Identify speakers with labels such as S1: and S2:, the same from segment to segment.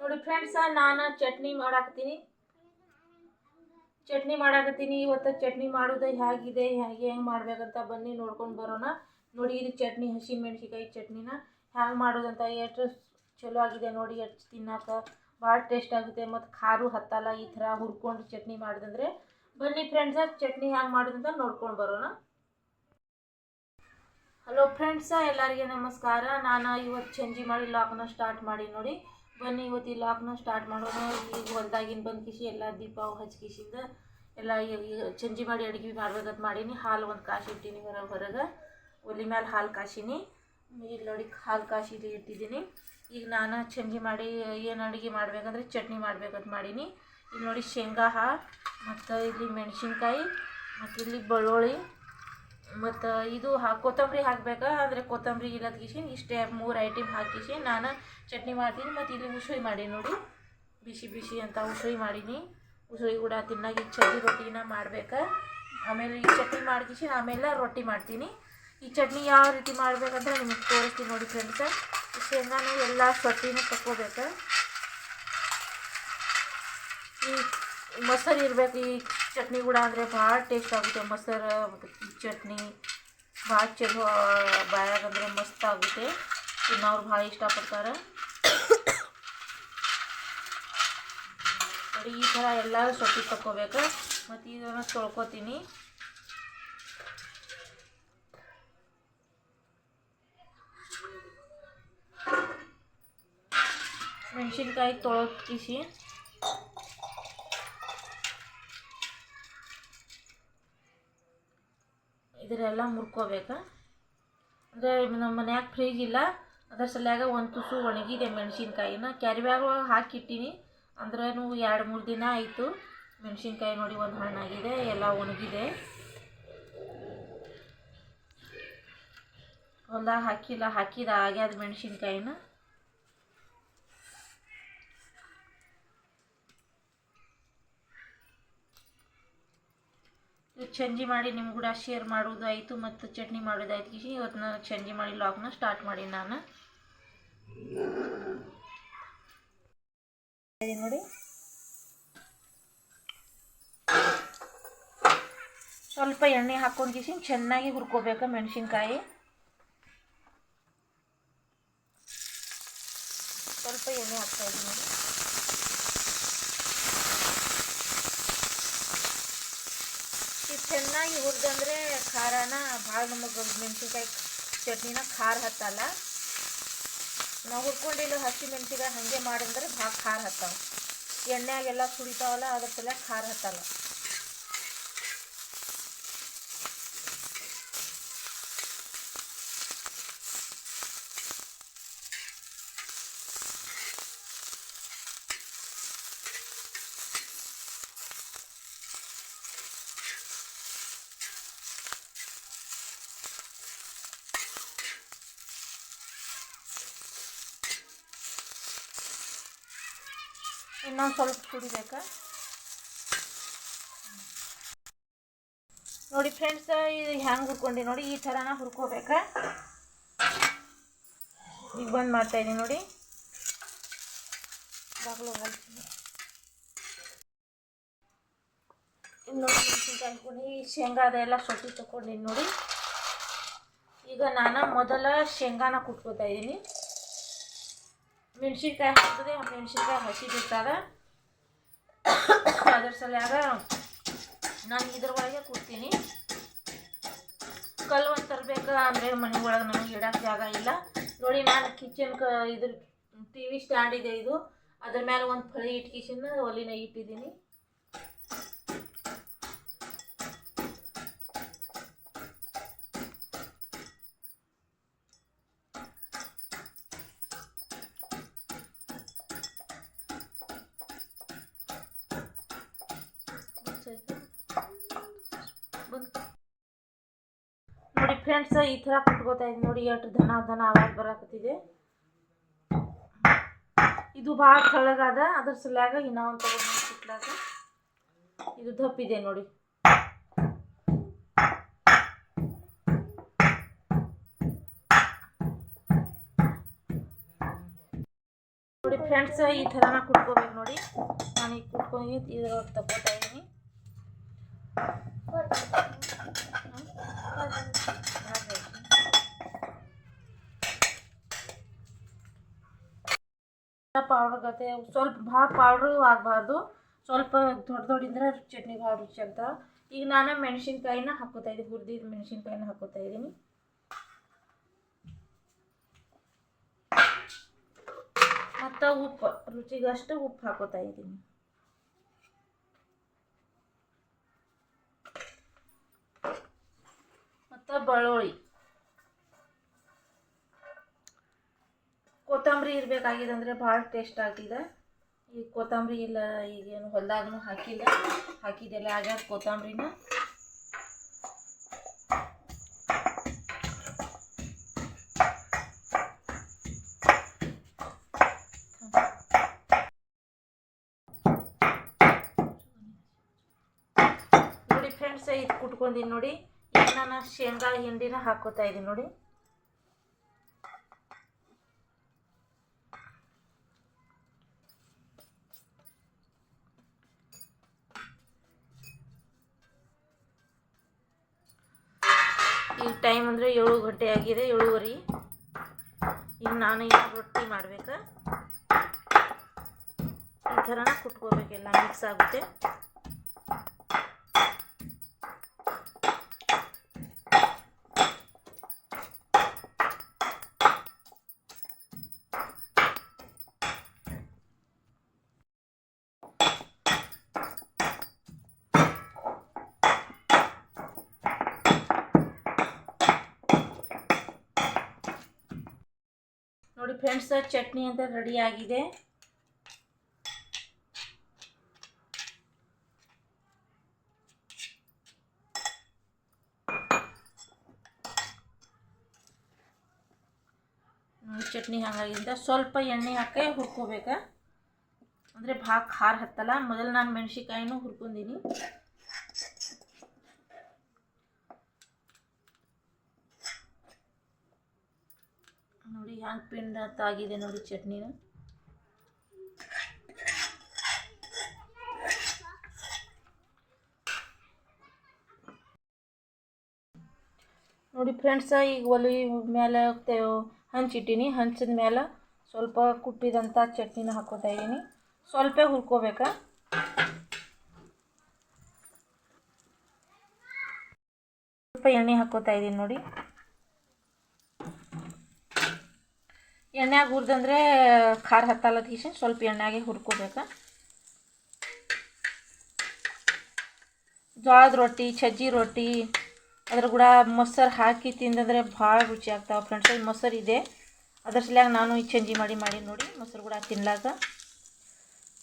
S1: ನೋಡಿ ಫ್ರೆಂಡ್ಸ ನಾನು ಚಟ್ನಿ ಮಾಡಾಕತ್ತೀನಿ. ಚಟ್ನಿ ಮಾಡಾಕತ್ತೀನಿ, ಇವತ್ತು ಚಟ್ನಿ ಮಾಡೋದು ಹೇಗಿದೆ, ಹೇಗೆ ಹೆಂಗೆ ಮಾಡ್ಬೇಕಂತ ಬನ್ನಿ ನೋಡ್ಕೊಂಡು ಬರೋಣ. ನೋಡಿ ಇದು ಚಟ್ನಿ, ಹಸಿ ಮೆಣಸಿಕಾಯಿ ಚಟ್ನಿನ ಹ್ಯಾಂಗೆ ಮಾಡೋದಂತ ಎಷ್ಟು ಚಲೋ ಆಗಿದೆ ನೋಡಿ, ಎಷ್ಟು ತಿನ್ನಾಕ ಭಾಳ ಟೇಸ್ಟ್ ಆಗುತ್ತೆ. ಮತ್ತು ಖಾರು ಹತ್ತಲ್ಲ, ಈ ಥರ ಹುರ್ಕೊಂಡು ಚಟ್ನಿ ಮಾಡಿದಂದ್ರೆ ಬನ್ನಿ ಫ್ರೆಂಡ್ಸ ಚಟ್ನಿ ಹ್ಯಾಂಗೆ ಮಾಡೋದಂತ ನೋಡ್ಕೊಂಡು ಬರೋಣ. ಹಲೋ ಫ್ರೆಂಡ್ಸ ಎಲ್ಲರಿಗೆ ನಮಸ್ಕಾರ. ನಾನು ಇವತ್ತು ಚಂಜಿ ಮಾಡಿ ಲಾಕ್ನ ಸ್ಟಾರ್ಟ್ ಮಾಡಿ ನೋಡಿ. ಬನ್ನಿ, ಇವತ್ತು ಈ ಲಾಕ್ನ ಸ್ಟಾರ್ಟ್ ಮಾಡೋಣ ಈಗ ಹೊಲ್ದಾಗಿನ ಬಂದು ಕಿಸಿ ಎಲ್ಲ ದೀಪ ಹಚ್ಕಿಸಿಂದ ಎಲ್ಲ ಚಂಜಿ ಮಾಡಿ ಅಡುಗೆ ಮಾಡ್ಬೇಕಂತ ಮಾಡೀನಿ. ಹಾಲು ಒಂದು ಕಾಶಿ ಇಟ್ಟೀನಿ ಹೊರಗೆ ಹೊರಗೆ. ಒಲಿ ಮ್ಯಾಲೆ ಹಾಲು ಕಾಶಿನಿ. ಇಲ್ಲಿ ನೋಡಿ ಹಾಲು ಕಾಶಿ ಇಟ್ಟಿದ್ದೀನಿ ಈಗ ನಾನು ಚಂಜಿ ಮಾಡಿ ಏನು ಅಡುಗೆ ಮಾಡ್ಬೇಕಂದ್ರೆ ಚಟ್ನಿ ಮಾಡ್ಬೇಕಂತ ಮಾಡೀನಿ. ಇಲ್ಲಿ ನೋಡಿ ಶೇಂಗಾ ಹಾ ಮತ್ತು ಇಲ್ಲಿ ಮೆಣಸಿನ್ಕಾಯಿ, ಮತ್ತು ಇಲ್ಲಿ ಬೆಳ್ಳುಳ್ಳಿ. ಮತ್ತು ಇದು ಹಾ, ಕೊತ್ತಂಬರಿ ಹಾಕಬೇಕಾ? ಅಂದರೆ ಕೊತ್ತಂಬರಿ, ಇಲ್ಲದ ಕಿಶಿ ಇಷ್ಟೇ ಮೂರು ಐಟಮ್ ಹಾಕಿಸಿ ನಾನು ಚಟ್ನಿ ಮಾಡ್ತೀನಿ. ಮತ್ತು ಇಲ್ಲಿ ಉಸುಳಿ ಮಾಡೀನಿ ನೋಡಿ. ಬಿಸಿ ಬಿಸಿ ಅಂತ ಉಸುಳಿ ಮಾಡೀನಿ. ಉಸುಳಿ ಕೂಡ ತಿನ್ನಾಗಿ ಚಟ್ನಿ ರೊಟ್ಟಿನ ಮಾಡ್ಬೇಕು. ಆಮೇಲೆ ಈ ಚಟ್ನಿ ಮಾಡ್ಕಿಸಿ ಆಮೇಲೆ ರೊಟ್ಟಿ ಮಾಡ್ತೀನಿ. ಈ ಚಟ್ನಿ ಯಾವ ರೀತಿ ಮಾಡ್ಬೇಕಂತ ನಿಮಗೆ ತೋರಿಸ್ತೀನಿ ನೋಡಿ ಫ್ರೆಂಡ್ಸ. ಶೇಂಗಾನು ಎಲ್ಲ ಸೊಟ್ಟಿನೂ ತಕ್ಕೋಬೇಕು. ಈ ಮೊಸರು ಇರಬೇಕು, ಈ ಚಟ್ನಿ ಕೂಡ ಅಂದರೆ ಭಾಳ ಟೇಸ್ಟ್ ಆಗುತ್ತೆ ಮೊಸರು ಮತ್ತು ಈ ಚಟ್ನಿ ಭಾಳ ಚಲೋ ಬಾಯಾಗ ಅಂದರೆ ಮಸ್ತ್ ಆಗುತ್ತೆ ತಿನ್ನೋರು ಭಾಳ ಇಷ್ಟಪಡ್ತಾರೆ ನೋಡಿ ಈ ಥರ ಎಲ್ಲ ಸೊಪ್ಪಿ ತಕ್ಕೋಬೇಕು ಮತ್ತು ಇದನ್ನು ತೊಳ್ಕೊತೀನಿ ಮೆಣಸಿನ್ಕಾಯಿ ತೊಳಕಿಸಿ ಇದರೆಲ್ಲ ಮುರ್ಕೋಬೇಕು. ಅಂದರೆ ನಮ್ಮ ಮನ್ಯಾಗ ಫ್ರಿಜ್ ಇಲ್ಲ. ಅದರ ಸಲ್ಯಾಗ ಒಂದು ತುಸು ಒಣಗಿದೆ ಮೆಣಸಿನ್ಕಾಯಿನ. ಕ್ಯಾರಿಬ್ಯಾಗ ಒಳಗೆ ಹಾಕಿಟ್ಟಿನಿ ಅಂದ್ರೂ ಎರಡು, ಮೂರು ದಿನ ಆಯಿತು. ಮೆಣಸಿನ್ಕಾಯಿ ನೋಡಿ ಒಂದು ಹಣ್ಣಾಗಿದೆ ಎಲ್ಲ ಒಣಗಿದೆ. ಹೊಲ್ದಾಗ ಹಾಕಿಲ್ಲ, ಹಾಕಿದ ಆಗ್ಯಾದ ಮೆಣಸಿನ್ಕಾಯಿನ ಚಂಜಿ ಮಾಡಿ ನಿಮ್ಗೆ ಕೂಡ ಶೇರ್ ಮಾಡೋದಾಯಿತು ಮತ್ತು ಚಟ್ನಿ ಮಾಡೋದಾಯ್ತು ಕಿಶಿ. ಇವತ್ತು ನಾನು ಚಂಜಿ ಮಾಡಿ ಲಾಕ್ನ ಸ್ಟಾರ್ಟ್ ಮಾಡಿ ನಾನು. ನೋಡಿ. ಸ್ವಲ್ಪ ಎಣ್ಣೆ ಹಾಕೊಂಡು ಕಿಸಿ ಚೆನ್ನಾಗಿ ಹುರ್ಕೋಬೇಕು ಮೆಣಸಿನ್ಕಾಯಿ. ಸ್ವಲ್ಪ ಎಣ್ಣೆ ಹಾಕ್ತಾ ನೋಡಿ ಇದು ಚೆನ್ನಾಗಿ ಹುರಿದಂದ್ರೆ ಖಾರನ ಭಾಳ ನಮಗೆ ಮೆಣಸಿನ್ಕಾಯಿ ಚಟ್ನಿನ ಖಾರ ಹತ್ತಲ್ಲ. ನಾವು ಹುರ್ಕೊಂಡಿಲ್ಲ ಹಸಿ ಮೆಣಸಿನ್ಕಾಯಿ ಹಾಗೆ ಮಾಡಿದ್ರೆ ಭಾಳ ಖಾರ ಹತ್ತಾವ. ಎಣ್ಣೆಗೆಲ್ಲ ಸುಡಿತಾವಲ್ಲ ಅದ್ರ ಸಲ ಖಾರ ಹತ್ತಲ್ಲ. ಇನ್ನೊಂದು ಸ್ವಲ್ಪ ಕುಡಿಬೇಕು ನೋಡಿ ಫ್ರೆಂಡ್ಸ್ ಇದು ಹ್ಯಾಂಗೆ ಹುರ್ಕೊಂಡಿ ನೋಡಿ, ಈ ಥರನ ಹುರ್ಕೋಬೇಕು? ಈಗ ಬಂದು ಮಾಡ್ತಾಯಿದ್ದೀನಿ ನೋಡಿ. ಬಾಗಿಲು ಹೋಗ್ತೀನಿ ನೋಡಿ ಮೆಣಸಿನ್ಕಾಯಿ ಈ ಶೇಂಗಾ ಎಲ್ಲ ಸೊಟ್ಟಿ ತೊಗೊಂಡಿನಿ ನೋಡಿ. ಈಗ ನಾನು ಮೊದಲ ಶೇಂಗಾನ ಕುಟ್ಕೋತಾ ಇದ್ದೀನಿ ಮೆಣಸಿನ್ಕಾಯಿ ಹಾಕಿದ್ರೆ ಮೆಣಸಿನ್ಕಾಯಿ ಹಸಿ ಬಿಟ್ಟಾಗ ಅದ್ರ ಸಲ್ಯಾಗ ನಾನು ಇದ್ರ ಒಳಗೆ ಕೊಡ್ತೀನಿ. ಕಲ್ಲು ಒಂದು ತರಬೇಕು ಅಂದರೆ ಮನೆ ಒಳಗೆ ನಮಗೆ ಇಡೋಕ್ಕೆ ಜಾಗ ಇಲ್ಲ. ನೋಡಿ ನಾನು ಕಿಚನ್ ಕ ಇದ್ರ ಟಿ ವಿ ಸ್ಟ್ಯಾಂಡ್ ಇದೆ ಇದು. ಅದ್ರ ಮೇಲೆ ಒಂದು ಫಳಿ ಇಟ್ಕಿಸಿನ ಒಲಿನ ಇಟ್ಟಿದ್ದೀನಿ. ಫ್ರೆಂಡ್ಸ್ ಈ ಥರ ಕುಟ್ಕೋತಾ ಇದ್ದೀನಿ ನೋಡಿ, ಎಷ್ಟು ದನ ದನ ಆವಾಗ ಬರಾಕತ್ತಿದೆ. ಇದು ಭಾಳ ತೆಳಗಾದ ಅದ್ರ ಸಲ್ಯಾಗ ಇನ್ನೊಂದು ತಗೊಂಡು ಕುಟ್ಲಾಗ ಇದು ದಪ್ಪಿದೆ ನೋಡಿ. ನೋಡಿ ಫ್ರೆಂಡ್ಸ್ ಈ ಥರನ ಕುಟ್ಕೋಬೇಕು ನೋಡಿ. ನಾನು ಈಗ ಕುಟ್ಕೊಂಡು ಇದ್ರೊಳಗೆ ತಗೋತಾ ಇದ್ದೀನಿ. ಪೌಡ್ರ್ ಗತೆ? ಸ್ವಲ್ಪ ಭಾಳ ಪೌಡ್ರು ಆಗಬಾರ್ದು. ಸ್ವಲ್ಪ ದೊಡ್ಡ ದೊಡ್ಡಿದ್ರೆ ಚಟ್ನಿ ಭಾಳ ರುಚಿ ಅಂತ. ಈಗ ನಾನು ಮೆಣಸಿನ್ಕಾಯಿನ ಹಾಕೋತಾ ಇದ್ದೀನಿ. ಹುರಿದಿದ್ದು ಮೆಣಸಿನ್ಕಾಯಿನ ಹಾಕೋತಾ ಇದ್ದೀನಿ. ಮತ್ತು ಉಪ್ಪು. ರುಚಿಗಷ್ಟು ಉಪ್ಪು ಹಾಕೋತಾ ಇದ್ದೀನಿ ಮತ್ತು ಬೆಳ್ಳುಳ್ಳಿ ಕೊತ್ತಂಬರಿ ಇರಬೇಕಾಗಿದೆ ಅಂದರೆ ಭಾಳ ಟೇಸ್ಟ್ ಆಗ್ತಿದೆ. ಈಗ ಕೊತ್ತಂಬರಿ ಇಲ್ಲ ಈಗೇನು ಹೊಲ್ದಾಗೂ ಹಾಕಿಲ್ಲ. ಹಾಕಿದ್ದೆಲ್ಲ ಆಗ್ಯಾದ ಕೊತ್ತಂಬರಿನ. ನೋಡಿ ಫ್ರೆಂಡ್ಸ್ ಇದು ಕುಟ್ಕೊಂಡಿನಿ ನೋಡಿ. ನಾನು ಶೇಂಗಾ ಹಿಂಡಿನ ಹಾಕೋತಾ ಇದ್ದೀನಿ ನೋಡಿ. ಈಗ ಟೈಮ್ ಅಂದರೆ ಏಳು ಗಂಟೆ ಆಗಿದೆ, ಏಳುವರೆ. ಈಗ ನಾನು ಏನು ರೊಟ್ಟಿ ಮಾಡ್ಬೇಕು? ಈ ಥರನ ಕುಟ್ಕೋಬೇಕೆಲ್ಲ ಮಿಕ್ಸ್ ಆಗುತ್ತೆ. ಫ್ರೆಂಡ್ಸ್ ಚಟ್ನಿ ಅಂತ ರೆಡಿಯಾಗಿದೆ ಚಟ್ನಿ ಹಂಗಾಗಿಂದ ಸ್ವಲ್ಪ ಎಣ್ಣೆ ಹಾಕಿ ಹುರ್ಕೋಬೇಕು? ಅಂದರೆ ಭಾಳ ಖಾರ ಹತ್ತಲ್ಲ. ಮೊದಲು ನಾನು ಮೆಣಸಿನ್ಕಾಯಿನೂ ಹುರ್ಕೊಂಡೀನಿ ನೋಡಿ ಹ್ಯಾಂಗೆ ಪಿಂಡ ತಾಗಿದೆ ನೋಡಿ ಚಟ್ನಿನ. ನೋಡಿ ಫ್ರೆಂಡ್ಸ, ಈಗ ಒಲಿ ಮೇಲೆ ಹಂಚಿಟ್ಟಿನಿ ಹಂಚಿದ ಮೇಲೆ ಸ್ವಲ್ಪ ಕುಟ್ಟಿದಂಥ ಚಟ್ನಿನ ಹಾಕೋತಾ ಇದ್ದೀನಿ. ಸ್ವಲ್ಪ ಹುರ್ಕೋಬೇಕಾ? ಸ್ವಲ್ಪ ಎಣ್ಣೆ ಹಾಕೋತಾ ಇದ್ದೀನಿ ನೋಡಿ. ಎಣ್ಣೆಗೆ ಹುರಿದಂದ್ರೆ ಖಾರ ಹತ್ತಲ್ಲ ತೀಸಿ ಸ್ವಲ್ಪ ಎಣ್ಣೆಗೆ ಹುರ್ಕೋಬೇಕು. ಜೋಳದ ರೊಟ್ಟಿ, ಸಜ್ಜಿ ರೊಟ್ಟಿ, ಅದ್ರ ಕೂಡ ಮೊಸರು ಹಾಕಿ ತಿಂದಂದ್ರೆ ಭಾಳ ರುಚಿ ಆಗ್ತಾವೆ ಫ್ರೆಂಡ್ಸ್ ಈ ಮೊಸರು ಇದೆ, ಅದ್ರ ಸಲ್ಯಾಗ ನಾನು ಈ ಚಂಜಿ ಮಾಡಿ ಮಾಡಿ ನೋಡಿ ಮೊಸರು ಕೂಡ ತಿನ್ಲಾಕ.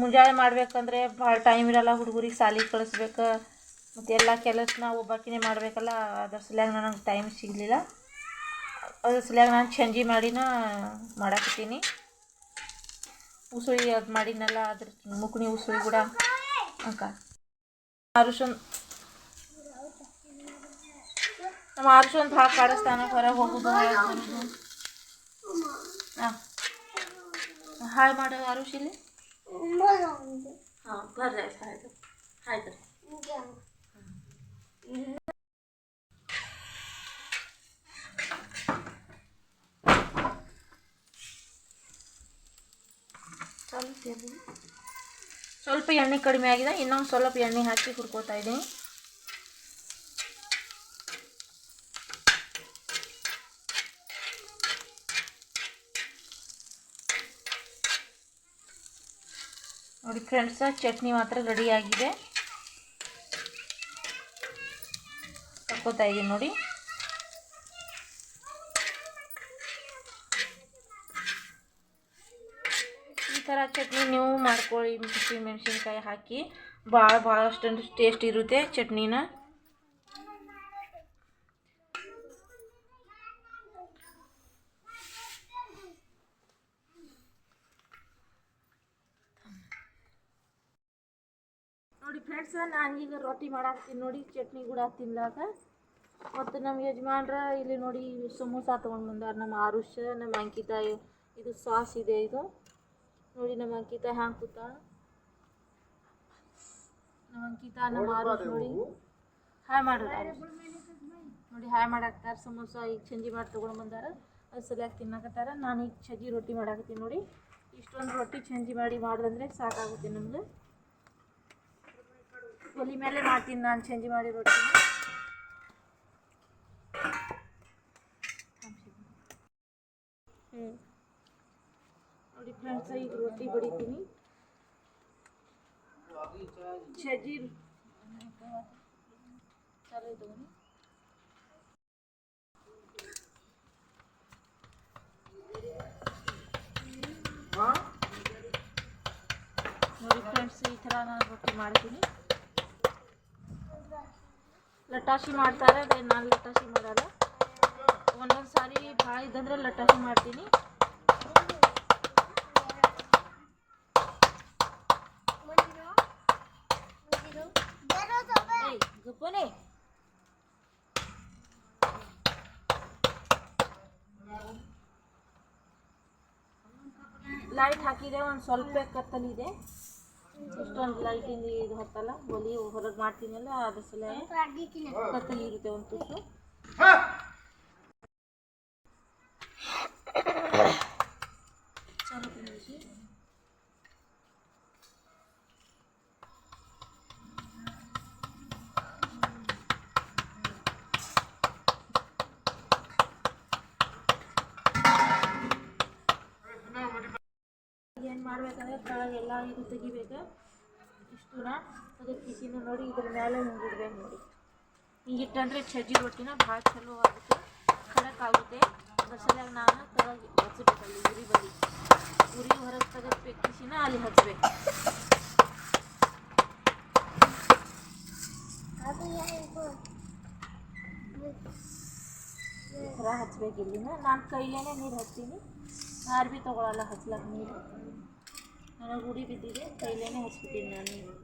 S1: ಮುಂಜಾನೆ ಮಾಡ್ಬೇಕಂದ್ರೆ ಭಾಳ ಟೈಮ್ ಇರಲ್ಲ, ಹುಡುಗರಿಗೆ ಸಾಲಿಗೆ ಕಳಿಸ್ಬೇಕು. ಮತ್ತು ಎಲ್ಲ ಕೆಲಸನ ಒಬ್ಬಾಕಿನೇ ಮಾಡಬೇಕಲ್ಲ, ಅದ್ರ ಸಲ್ಯಾಗ ನನಗೆ ಟೈಮ್ ಸಿಗಲಿಲ್ಲ. ಅದ್ರ ಸಲ್ಯಾಗ ನಾನು ಚಂಜಿ ಮಾಡಿನ ಮಾಡಾಕತ್ತೀನಿ. ಉಸುಳಿ ಅದು ಮಾಡಿನಲ್ಲ ಅದ್ರ ಮುಕುಣಿ ಉಸುಳಿ ಕೂಡ ಅಂಕ. ಅರುಶನ್ ನಮ್ಮ ಅರುಶನ್ ಭಾಳ ಕಾಡಿಸ್ತಾನ ಹೊರಗೆ ಹೋಗೋದು ಬರೋದು ಹಾಂ ಹಾಯ್ ಮಾಡು ಅರುಷ್ ಇಲ್ಲಿ. ಹಾಂ ಬರ್ರಿ ಆಯ್ತು ಆಯ್ತು. ಆಯ್ತು. ಸ್ವಲ್ಪ ಎಣ್ಣೆ ಸ್ವಲ್ಪ ಎಣ್ಣೆ ಕಡಿಮೆ ಆಗಿದೆ, ಇನ್ನೊಂದು ಸ್ವಲ್ಪ ಎಣ್ಣೆ ಹಾಕಿ ಹುರ್ಕೋತಾ ಇದ್ದೀನಿ. ನೋಡಿ ಫ್ರೆಂಡ್ಸ, ಚಟ್ನಿ ಮಾತ್ರ ರೆಡಿ ಆಗಿದೆ. ತಕ್ಕೋತಾ ಇದ್ದೀನಿ ನೋಡಿ. ಥರ ಚಟ್ನಿ ನೀವು ಮಾಡ್ಕೊಳ್ಳಿ ಹಸಿ ಮೆಣಸಿನ್ಕಾಯಿ ಹಾಕಿ. ಭಾಳ ಭಾಳಷ್ಟೊಂದು ಟೇಸ್ಟ್ ಇರುತ್ತೆ ಚಟ್ನಿನ. ನೋಡಿ ಫ್ರೆಂಡ್ಸ್ ಈಗ ರೊಟ್ಟಿ ಮಾಡಾಕ್ತೀನಿ ನೋಡಿ, ಚಟ್ನಿ ಕೂಡ ತಿನ್ಲಾಕ ಮತ್ತು ನಮ್ಮ ಯಜಮಾನ್ರ ಇಲ್ಲಿ ನೋಡಿ, ಸಮೋಸ ತೊಗೊಂಡು ಬಂದಾರ ನಮ್ಮ ಆರುಷ ನಮ್ಮ ಅಂಕಿತಾಯಿ ಇದು ಸಾಸ್ ಇದೆ ಇದು. ನೋಡಿ ನಮ್ಮ ಅಂಕಿತ ಹ್ಯಾಂಗೆ ಕೂತಾಳ ನಮ್ಮ ಅಂಕಿತ ನಮ್ಮ ಆರುಷ್ ನೋಡಿ. ಹಾಯ್ ಮಾಡೋದು. ನೋಡಿ ಹಾಯ್ ಮಾಡಾಕ್ತಾರ. ಸಮೋಸ ಈಗ ಚಂಜಿ ಮಾಡಿ ತೊಗೊಂಡು ಬಂದಾರ. ಅದು ಸರಿಯಾಗಿ ತಿನ್ನಕತ್ತಾರ. ನಾನು ಈಗ ಚಜ್ಜಿ ರೊಟ್ಟಿ ಮಾಡಾಕತ್ತೀನಿ ನೋಡಿ. ಇಷ್ಟೊಂದು ರೊಟ್ಟಿ ಚಂಜಿ ಮಾಡಿ ಮಾಡಿದ್ರೆ ಸಾಕಾಗುತ್ತೆ ನಮ್ಗೆ ಒಲಿ ಮೇಲೆ ಮಾಡ್ತೀನಿ ನಾನು ಚಂಜಿ ಮಾಡಿ ರೊಟ್ಟಿ ನೋಡಿ ಫ್ರೆಂಡ್ಸ್ ಈಗ ರೊಟ್ಟಿ ಬಡಿತೀನಿ ಸಜ್ಜಿ ಚಾಲು ತಗೊಂಡು ನೋಡಿ ಫ್ರೆಂಡ್ಸ್ ಈ ಥರ ನಾನು ರೊಟ್ಟಿ ಮಾಡ್ತೀನಿ ಲಟ್ಟಾಸಿ ಮಾಡ್ತಾರೆ ಅದೇ ನಾನು ಲಟ್ಟಾಸಿ ಲೈಟ್ ಹಾಕಿದೆ ಒಂದು ಸ್ವಲ್ಪ ಕತ್ತಲಿದೆ. ಇಷ್ಟೊಂದು ಲೈಟಿಂದ ಇದು ಹತ್ತಲ್ಲ, ಒಲಿ ಹೊರಗೆ ಮಾಡ್ತೀನಲ್ಲ, ಅದ್ರ ಸಲ ಕತ್ತಲಿ ಇರುತ್ತೆ ಒಂದು ತುಸು ಮಾಡ್ಬೇಕಂದ್ರೆ ಕೆಳಗೆಲ್ಲ ಇದು ತೆಗಿಬೇಕು. ಇಷ್ಟುನ ಕಿಸಿನ ನೋಡಿ ಇದ್ರ ಮೇಲೆ ಹಿಂಗಿಡ್ಬೇಕು ನೋಡಿ. ಹಿಂಗಿಟ್ಟಂದ್ರೆ ಚಜ್ಜಿ ರೊಟ್ಟಿನ ಭಾಳ ಚಲೋ ಆಗುತ್ತೆ. ಖಡಕ್ ಆಗುತ್ತೆ ಸಲುವಾಗಿ ನಾನು ಕೆಳಗೆ ಹಚ್ಚಬೇಕಲ್ಲಿ ಉರಿ ಬಲಿ ಉರಿ ಹೊರಗೆ ತೆಗೆದ್ಬೇಕು ಕಿಸಿನ ಅಲ್ಲಿ ಥರ ಹಚ್ಬೇಕು ಇಲ್ಲಿನ ನಾನು ಕೈಲೇನೆ ನೀರು ಹಚ್ತೀನಿ. ಯಾರು ಭೀ ತೊಗೊಳಲ್ಲ ಹಚ್ಲಕ್ಕೆ ನೀರು. ನನಗೆ ಉಡಿ ಬಿದ್ದಿದೆ ಕೈಲೇನೆ ಹಚ್ಬಿಟ್ಟಿನಿ ನಾನು ನೀರು